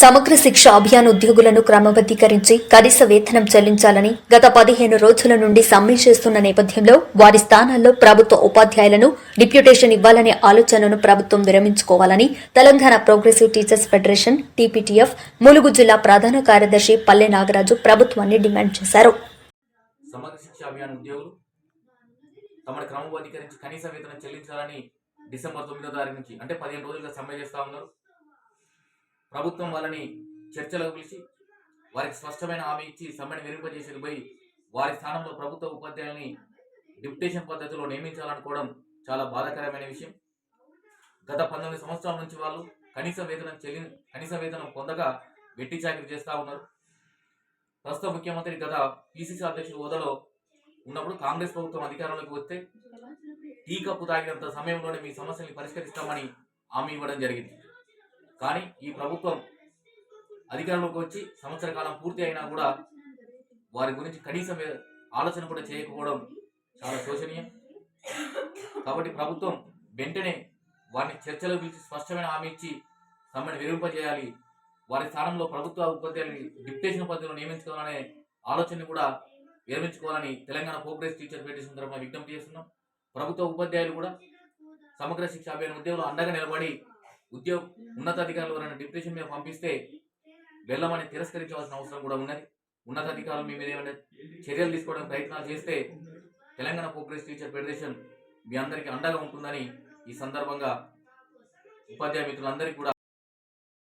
సమగ్ర శిక్ష అభియాన్ ఉద్యోగులను క్రమబద్ధీకరించి కనీస వేతనం చెల్లించాలని గత పదిహేను రోజుల నుండి సమ్మె చేస్తున్న నేపథ్యంలో వారి స్థానాల్లో ప్రభుత్వ ఉపాధ్యాయులను డిప్యూటేషన్ ఇవ్వాలనే ఆలోచనను ప్రభుత్వం విరమించుకోవాలని Telangana progressive teachers federation TPTF Mulugu జిల్లా ప్రధాన కార్యదర్శి పల్లె నాగరాజు ప్రభుత్వాన్ని డిమాండ్ చేశారు. డిసెంబర్ తొమ్మిదో తారీఖు నుంచి అంటే పదిహేను రోజులుగా సమ్మె చేస్తా ఉన్నారు. ప్రభుత్వం వాళ్ళని చర్చలకు పిలిచి వారికి స్పష్టమైన హామీ ఇచ్చి సమ్మెను విరింపజేసేది పోయి వారి స్థానంలో ప్రభుత్వ ఉపాధ్యాయుల్ని డిప్యుటేషన్ పద్ధతిలో నియమించాలనుకోవడం చాలా బాధాకరమైన విషయం. గత పంతొమ్మిది సంవత్సరాల నుంచి వాళ్ళు కనీస వేతనం చెల్లి కనీస వేతనం పొందగా వెట్టి చాకరీ చేస్తూ ఉన్నారు. ప్రస్తుత ముఖ్యమంత్రి గత పిసిసి అధ్యక్షుడు హోదాలో ఉన్నప్పుడు కాంగ్రెస్ ప్రభుత్వం అధికారంలోకి వస్తే టీ కప్పు తాగినంత సమయంలోనే మీ సమస్యల్ని పరిష్కరిస్తామని హామీ ఇవ్వడం జరిగింది. కానీ ఈ ప్రభుత్వం అధికారంలోకి వచ్చి సంవత్సర కాలం పూర్తి అయినా కూడా వారి గురించి కనీసం ఆలోచన కూడా చేయకపోవడం చాలా శోచనీయం. కాబట్టి ప్రభుత్వం వెంటనే వారిని చర్చలో పిలిచి స్పష్టమైన హామీ ఇచ్చి సమ్మెను విరూపజేయాలి వారి స్థానంలో ప్రభుత్వ ఉపాధ్యాయుల్ని డిప్యుటేషన్ పద్ధతిలో నియమించుకోవాలనే ఆలోచనని కూడా విరమించుకోవాలని తెలంగాణ ప్రోగ్రెస్ టీచర్ ఫెడరేషన్ తరఫున విజ్ఞప్తి చేస్తున్నాం. ప్రభుత్వ ఉపాధ్యాయులు కూడా సమగ్ర శిక్ష అభియాన్ ఉద్యోగులు అండగా నిలబడి ఉద్యోగ ఉన్నతాధికారులు ఎవరైనా డిప్రెషన్ మీద పంపిస్తే వెళ్ళమని తిరస్కరించవలసిన అవసరం కూడా ఉన్నది. ఉన్నతాధికారులు మీ మీద ఏమైనా చర్యలు తీసుకోవడానికి ప్రయత్నాలు చేస్తే తెలంగాణ ప్రోగ్రెస్ టీచర్ ఫెడరేషన్ మీ అందరికీ అండగా ఉంటుందని ఈ సందర్భంగా ఉపాధ్యాయ మిత్రులందరికీ కూడా